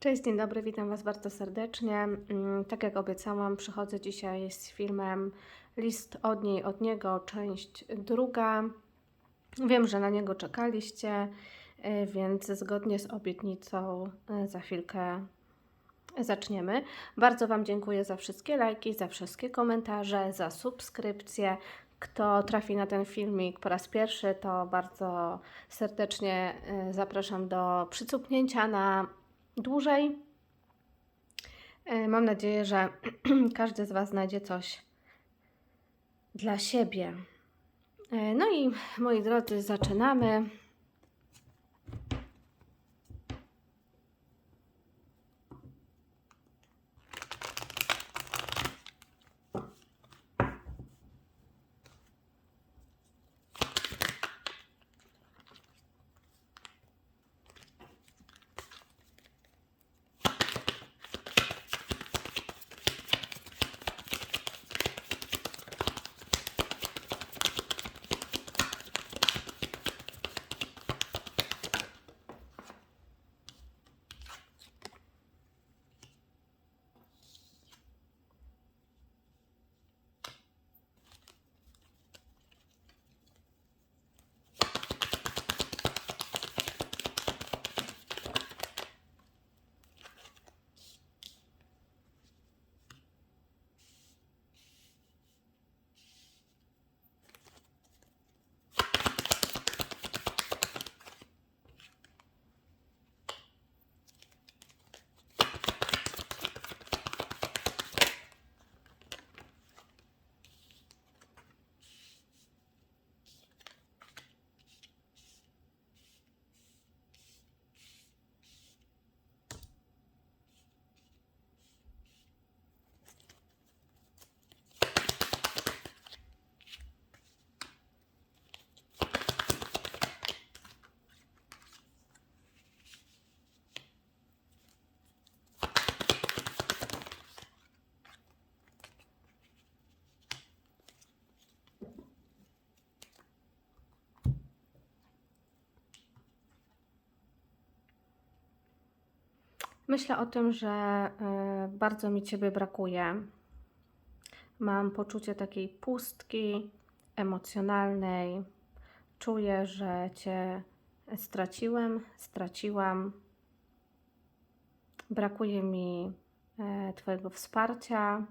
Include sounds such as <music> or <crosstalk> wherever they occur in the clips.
Cześć, dzień dobry, witam Was bardzo serdecznie. Mm, Tak jak obiecałam, przychodzę dzisiaj z filmem List od niej, od niego, część druga. Wiem, że na niego czekaliście, y, więc zgodnie z obietnicą y, za chwilkę zaczniemy. Bardzo Wam dziękuję za wszystkie lajki, za wszystkie komentarze, za subskrypcje. Kto trafi na ten filmik po raz pierwszy, to bardzo serdecznie y, zapraszam do przycupnięcia na dłużej. Y, Mam nadzieję, że <clears throat> każdy z Was znajdzie coś dla siebie. Y, No i moi drodzy, zaczynamy. Myślę o tym, że y, bardzo mi Ciebie brakuje. Mam poczucie takiej pustki emocjonalnej. Czuję, że Cię straciłem, straciłam. Brakuje mi e, Twojego wsparcia.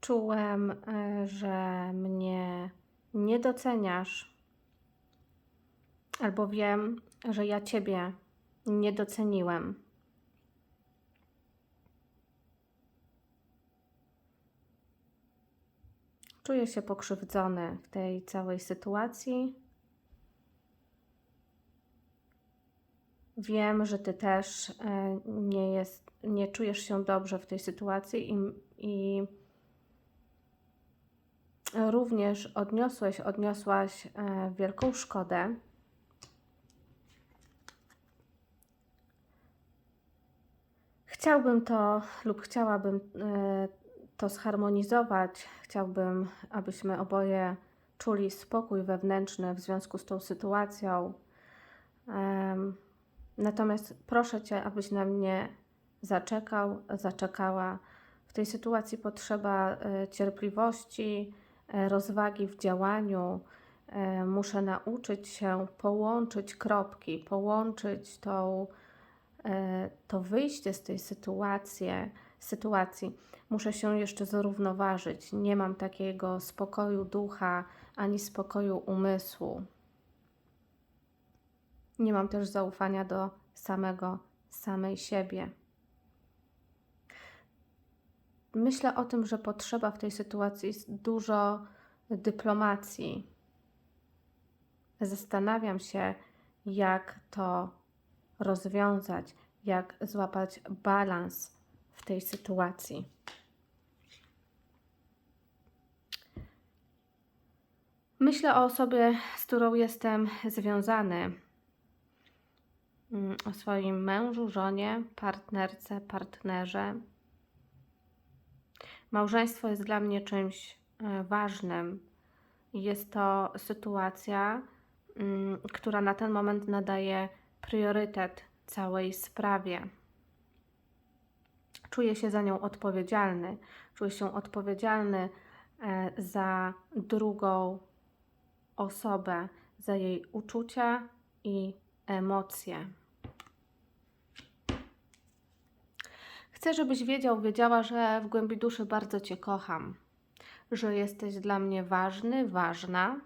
Czułem, e, że mnie nie doceniasz, albo wiem, że ja Ciebie nie doceniłem. Czuję się pokrzywdzony w tej całej sytuacji. Wiem, że Ty też e, nie, jest, nie czujesz się dobrze w tej sytuacji i, i również odniosłeś, odniosłaś e, wielką szkodę. Chciałbym to lub chciałabym e, to zharmonizować. Chciałbym, abyśmy oboje czuli spokój wewnętrzny w związku z tą sytuacją. Natomiast proszę Cię, abyś na mnie zaczekał, zaczekała. W tej sytuacji potrzeba e, cierpliwości, e, rozwagi w działaniu. Muszę nauczyć się połączyć kropki, połączyć tą, to wyjście z tej sytuacji, sytuacji. Muszę się jeszcze zrównoważyć. Nie mam takiego spokoju ducha ani spokoju umysłu. Nie mam też zaufania do samego, samej siebie. Myślę o tym, że potrzeba w tej sytuacji dużo dyplomacji. Zastanawiam się, jak to rozwiązać, jak złapać balans w tej sytuacji. Myślę o osobie, z którą jestem związany, Mm, o swoim mężu, żonie, partnerce, partnerze. Małżeństwo jest dla mnie czymś e, ważnym. Jest to sytuacja, mm, która na ten moment nadaje priorytet całej sprawie. Czuję się za nią odpowiedzialny. Czuję się odpowiedzialny e, za drugą osobę, za jej uczucia i emocje. Chcę, żebyś wiedział, wiedziała, że w głębi duszy bardzo Cię kocham, że jesteś dla mnie ważny, ważna.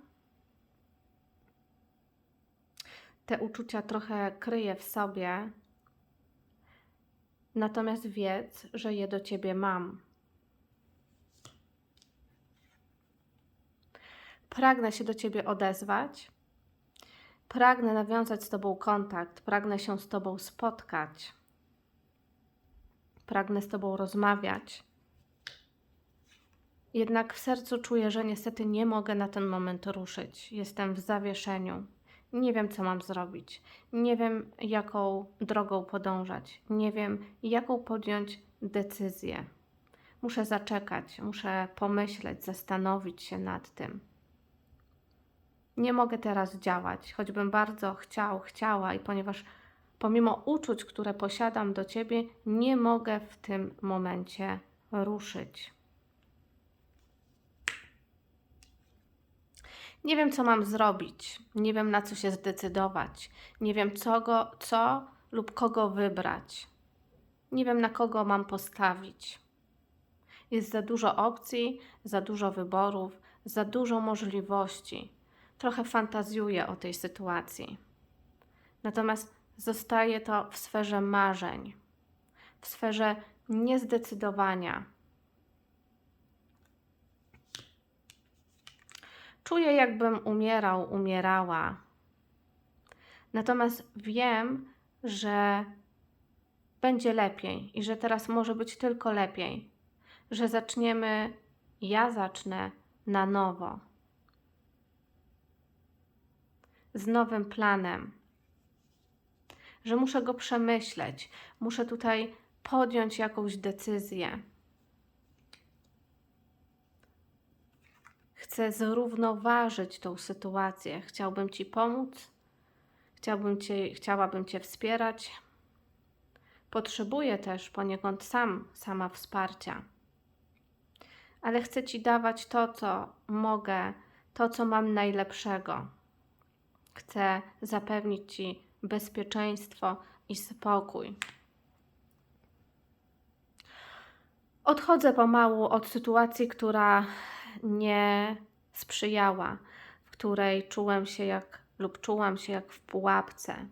Te uczucia trochę kryję w sobie, natomiast wiedz, że je do Ciebie mam. Pragnę się do Ciebie odezwać. Pragnę nawiązać z Tobą kontakt, pragnę się z Tobą spotkać, pragnę z Tobą rozmawiać. Jednak w sercu czuję, że niestety nie mogę na ten moment ruszyć. Jestem w zawieszeniu. Nie wiem, co mam zrobić. Nie wiem, jaką drogą podążać. Nie wiem, jaką podjąć decyzję. Muszę zaczekać, muszę pomyśleć, zastanowić się nad tym. Nie mogę teraz działać, choćbym bardzo chciał, chciała, i ponieważ pomimo uczuć, które posiadam do ciebie, nie mogę w tym momencie ruszyć. Nie wiem, co mam zrobić, nie wiem, na co się zdecydować, nie wiem, co, go, co lub kogo wybrać, nie wiem, na kogo mam postawić. Jest za dużo opcji, za dużo wyborów, za dużo możliwości. Trochę fantazjuję o tej sytuacji. Natomiast zostaje to w sferze marzeń, w sferze niezdecydowania. Czuję, jakbym umierał, umierała. Natomiast wiem, że będzie lepiej i że teraz może być tylko lepiej, że zaczniemy, ja zacznę na nowo, z nowym planem, że muszę go przemyśleć, muszę tutaj podjąć jakąś decyzję. Chcę zrównoważyć tą sytuację. Chciałbym Ci pomóc, chciałbym cię, chciałabym Cię wspierać. Potrzebuję też poniekąd sam, sama wsparcia. Ale chcę Ci dawać to, co mogę, to, co mam najlepszego. Chcę zapewnić Ci bezpieczeństwo i spokój. Odchodzę pomału od sytuacji, która nie sprzyjała, w której czułem się jak lub czułam się jak w pułapce.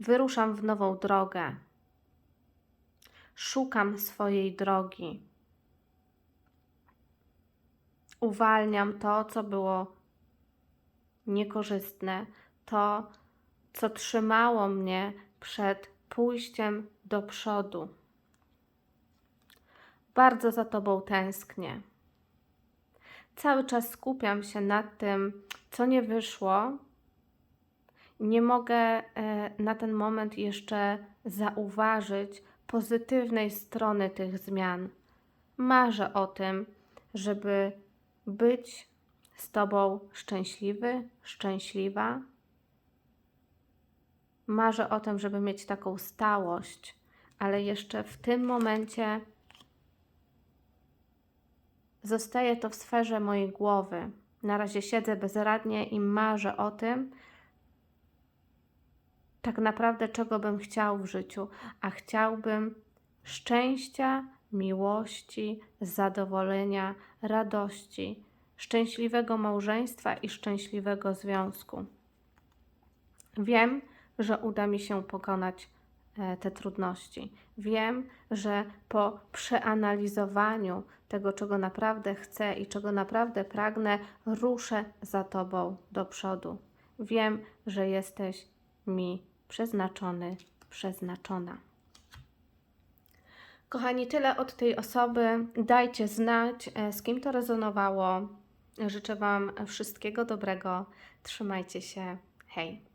Wyruszam w nową drogę. Szukam swojej drogi. Uwalniam to, co było niekorzystne, to, co trzymało mnie przed pójściem do przodu. Bardzo za Tobą tęsknię. Cały czas skupiam się nad tym, co nie wyszło. Nie mogę e, na ten moment jeszcze zauważyć pozytywnej strony tych zmian. Marzę o tym, żeby być z Tobą szczęśliwy, szczęśliwa. Marzę o tym, żeby mieć taką stałość, ale jeszcze w tym momencie Zostaje to w sferze mojej głowy. Na razie siedzę bezradnie i marzę o tym, tak naprawdę czego bym chciał w życiu, a chciałbym szczęścia, miłości, zadowolenia, radości, szczęśliwego małżeństwa i szczęśliwego związku. Wiem, że uda mi się pokonać E, te trudności. Wiem, że po przeanalizowaniu tego, czego naprawdę chcę i czego naprawdę pragnę, ruszę za Tobą do przodu. Wiem, że jesteś mi przeznaczony, przeznaczona. Kochani, tyle od tej osoby. Dajcie znać, e, z kim to rezonowało. Życzę Wam wszystkiego dobrego. Trzymajcie się. Hej.